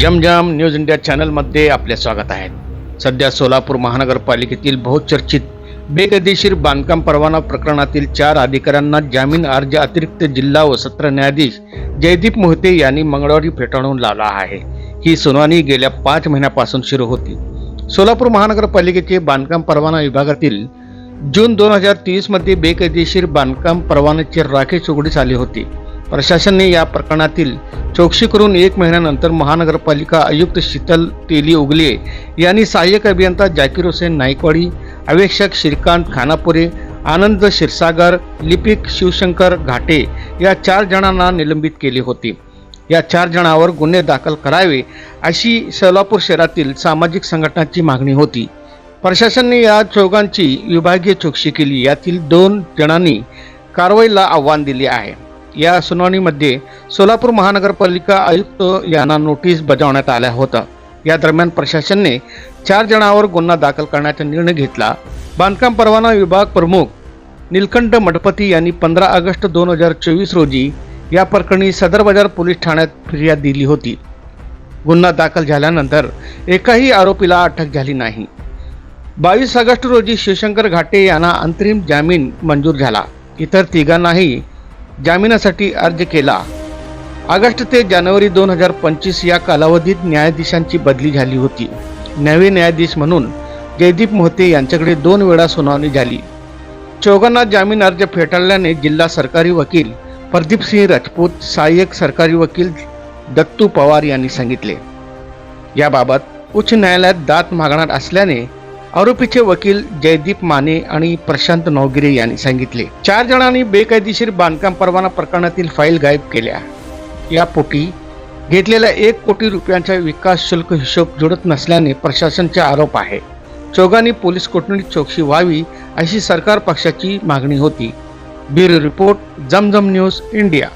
जमजम news India चॅनलमध्ये आपले स्वागत आहे. सध्या सोलापूर महानगरपालिकेतील बहुचर्चित बेकायदेशीर बांधकाम परवाना प्रकरणातील चार अधिकाऱ्यांना जामीन अर्ज अतिरिक्त जिल्हा व सत्र न्यायाधीश जयदीप मोहिते यांनी मंगळवारी फेटाळून लावला आहे. ही सुनावणी गेल्या पाच महिन्यापासून सुरू होती. सोलापूर महानगरपालिकेचे बांधकाम परवाना विभागातील जून दोन हजार तीसमध्ये बेकायदेशीर बांधकाम परवान्याचे राखेच उघडीस आली होती. प्रशासनाने या प्रकरणातील चौकशी करून एक महिन्यानंतर महानगरपालिका आयुक्त शीतल तेली उगले यांनी सहाय्यक अभियंता जाकीर हुसेन नाईकवाडी अवेक्षक श्रीकांत खानापुरे आनंद क्षीरसागर लिपिक शिवशंकर घाटे या चार जणांना निलंबित केले होते. या चार जणांवर गुन्हे दाखल करावे अशी सोलापूर शहरातील सामाजिक संघटनांची मागणी होती. प्रशासनाने या चौघांची विभागीय चौकशी केली. यातील दोन जणांनी कारवाईला आव्हान दिले आहे. या सुनावणीमध्ये सोलापूर महानगरपालिका आयुक्त यांना नोटीस बजावण्यात आल्या होता या दरम्यान प्रशासनाने चार जणांवर गुन्हा दाखल करण्याचा निर्णय घेतला. बांधकाम परवाना विभाग प्रमुख निलकंठ मठपती यांनी पंधरा ऑगस्ट दोन हजार चोवीस रोजी या प्रकरणी सदर बाजार पोलीस ठाण्यात फिर्याद दिली होती. गुन्हा दाखल झाल्यानंतर एकाही आरोपीला अटक झाली नाही. बावीस ऑगस्ट रोजी शिवशंकर घाटे यांना अंतरिम जामीन मंजूर झाला. इतर तिघांनाही जामिनासाठी अर्ज केला. ऑगस्ट ते जानेवारी दोन हजार पंचवीस या कालावधीत न्यायाधीशांची बदली झाली होती. नवे न्यायाधीश म्हणून जयदीप मोहते यांच्याकडे दोन वेळा सुनावणी झाली. चौघांना जामीन अर्ज फेटाळल्याने जिल्हा सरकारी वकील प्रदीप सिंह राजपूत सहाय्यक सरकारी वकील दत्तू पवार यांनी सांगितले. याबाबत उच्च न्यायालयात दाद मागणार असल्याने आरोपीचे वकील जयदीप माने आणि प्रशांत नवगिरे यांनी सांगितले. चार जणांनी बेकायदेशीर बांधकाम परवाना प्रकरणातील फाईल गायब केल्या. यापोटी घेतलेल्या एक कोटी रुपयांचा विकास शुल्क हिशोब जुळत नसल्याने प्रशासनचा आरोप आहे. चौघांनी पोलीस कोठडीत चौकशी व्हावी अशी सरकार पक्षाची मागणी होती. Bureau report Jamjam news India.